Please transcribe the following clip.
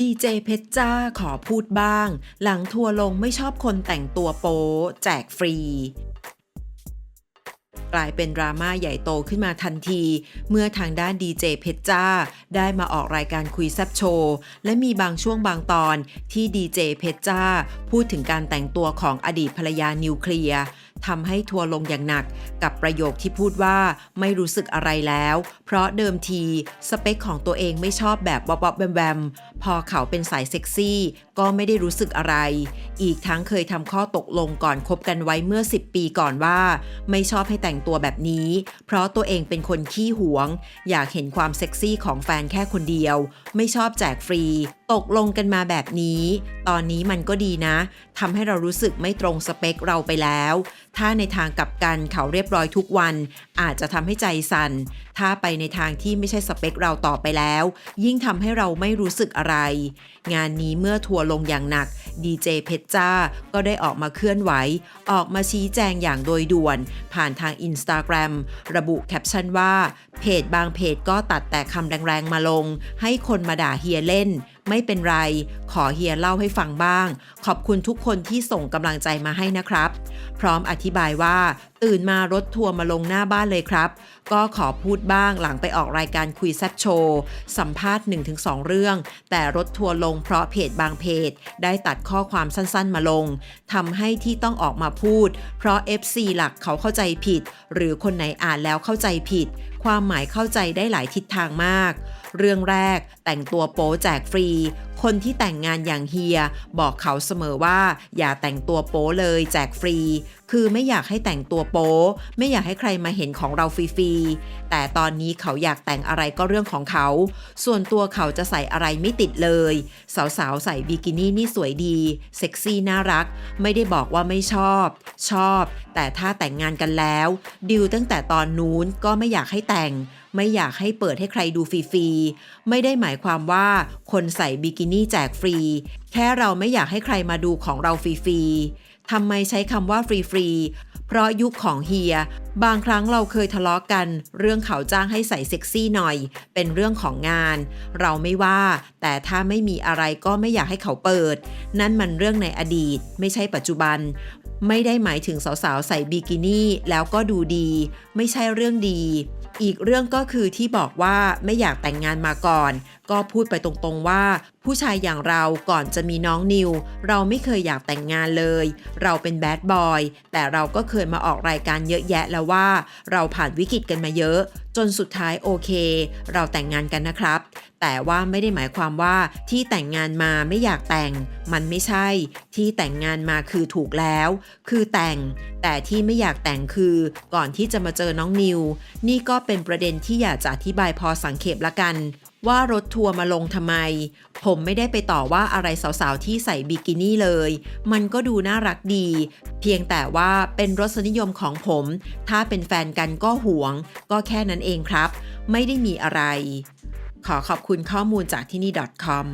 ดีเจเพชรจ้าขอพูดบ้าง หลังทัวร์ลงไม่ชอบคนแต่งตัวโป๊แจกฟรี กลายเป็นดราม่าใหญ่โตขึ้นมาทันที เมื่อทางด้านดีเจเพชรจ้า ได้มาออกรายการคุยแซบโชว์และมีบางช่วงบางตอนที่ดีเจเพชรจ้า พูดถึงการแต่งตัวของอดีตภรรยานิวเคลียร์ ทำให้ทัวร์ลงอย่างหนักกับประโยคที่พูดว่าไม่รู้สึกอะไรแล้ว เพราะเดิมทีสเปคของตัวเองไม่ชอบแบบวอบๆแวมแวมพอเขาเป็นสายเซ็กซี่ ก็ไม่ได้รู้สึกอะไร อีกทั้งเคยทำข้อตกลงก่อนคบกันไว้เมื่อ 10 ปีก่อนว่า ไม่ชอบให้แต่งตัวแบบนี้ เพราะตัวเองเป็นคนขี้หวง อยากเห็นความเซ็กซี่ของแฟนแค่คนเดียว ไม่ชอบแจกฟรี ตกลงกันมาแบบนี้ ตอนนี้มันก็ดีนะทำให้เรารู้สึกไม่ตรงสเปคเราไปแล้ว ถ้าในทางกลับกันเขาเรียบร้อยทุกวัน อาจจะทำให้ใจสั่น ถ้าไปในทางที่ไม่ใช่สเปคเราต่อไปแล้ว ยิ่งทำให้เราไม่รู้สึกอะไร งานนี้เมื่อทัวร์ลงอย่างหนักดีเจเพชรจ้าก็ได้ออกมาเคลื่อนไหว ออกมาชี้แจงอย่างโดยด่วน ผ่านทางอินสตาแกรมระบุแคปชั่นว่า เพจบางเพจก็ตัดแต่คำแรงๆมาลง ให้คนมาด่าเฮียเล่น ไม่เป็นไร ขอเฮียเล่าให้ฟังบ้าง ขอบคุณทุกคนที่ส่งกำลังใจมาให้นะครับ พร้อมอธิบายว่า ตื่นมารถทัวร์มาลงหน้าบ้านเลยครับ ก็ขอพูดบ้างหลังไปออกรายการคุยแซบโชว์สัมภาษณ์ 1-2 เรื่อง แต่รถทัวร์ลงเพราะเพจบางเพจ ได้ตัดข้อความสั้นๆมาลงทำให้ที่ต้องออกมาพูด เพราะ FC หลักเขาเข้าใจผิด หรือคนไหนอ่านแล้วเข้าใจผิด ความหมายเข้าใจได้หลายทิศทางมาก เรื่องแรกแต่งตัวโป๊แจกฟรี คนที่แต่งงานอย่างเฮีย บอกเขาเสมอว่า อย่าแต่งตัวโป๊เลย แจกฟรี คือไม่อยากให้แต่งตัวโป๊ไม่อยากให้ใครมาเห็นของเราฟรีๆแต่ตอนนี้เขาอยากแต่งอะไรก็เรื่องของเขา ส่วนตัวเขาจะใส่อะไรไม่ติดเลย สาวๆ ใส่บิกินี่นี่สวยดี เซ็กซี่น่ารัก ไม่ได้บอกว่าไม่ชอบ ชอบ แต่ถ้าแต่งงานกันแล้วดิวตั้งแต่ตอนนู้นก็ไม่อยากให้แต่ง ไม่อยากให้เปิดให้ใครดูฟรีๆ ไม่ได้หมายความว่าคนใส่บิกินี่แจกฟรี แค่เราไม่อยากให้ใครมาดูของเราฟรีๆทำไมใช้คำว่าฟรีๆ เพราะยุคของเฮีย บางครั้งเราเคยทะเลาะกัน เรื่องเขาจ้างให้ใส่เซ็กซี่หน่อย เป็นเรื่องของงาน เราไม่ว่า แต่ถ้าไม่มีอะไรก็ไม่อยากให้เขาเปิด นั่นมันเรื่องในอดีต ไม่ใช่ปัจจุบัน ไม่ได้หมายถึงสาวๆ ใส่บิกินี่แล้วก็ดูดี ไม่ใช่เรื่องดี อีกเรื่องก็คือที่บอกว่าไม่อยากแต่งงานมาก่อน ก็พูดไปตรงๆว่า ผู้ชายอย่างเราก่อนจะมีน้องนิว เราไม่เคยอยากแต่งงานเลย เราเป็นแบดบอยแต่เราก็เคยมาออกรายการเยอะแยะแล้วว่า เราผ่านวิกฤตกันมาเยอะ จนสุดท้ายโอเค เราแต่งงานกันนะครับ แต่ว่าไม่ได้หมายความว่าที่แต่งงานมาไม่อยากแต่ง มันไม่ใช่ ที่แต่งงานมาคือถูกแล้ว คือแต่ง แต่ที่ไม่อยากแต่งคือ ก่อนที่จะมาเจอน้องนิว นี่ก็เป็นประเด็นที่อยากจะอธิบายพอสังเขปละกันว่ารถทัวร์มาลงทำไม ผมไม่ได้ไปต่อว่าอะไรสาวๆ ที่ใส่บิกินี่เลย มันก็ดูน่ารักดี เพียงแต่ว่าเป็นรสนิยมของผม ถ้าเป็นแฟนกันก็หวง ก็แค่นั้นเองครับ ไม่ได้มีอะไร ขอขอบคุณข้อมูลจากที่นี่ .com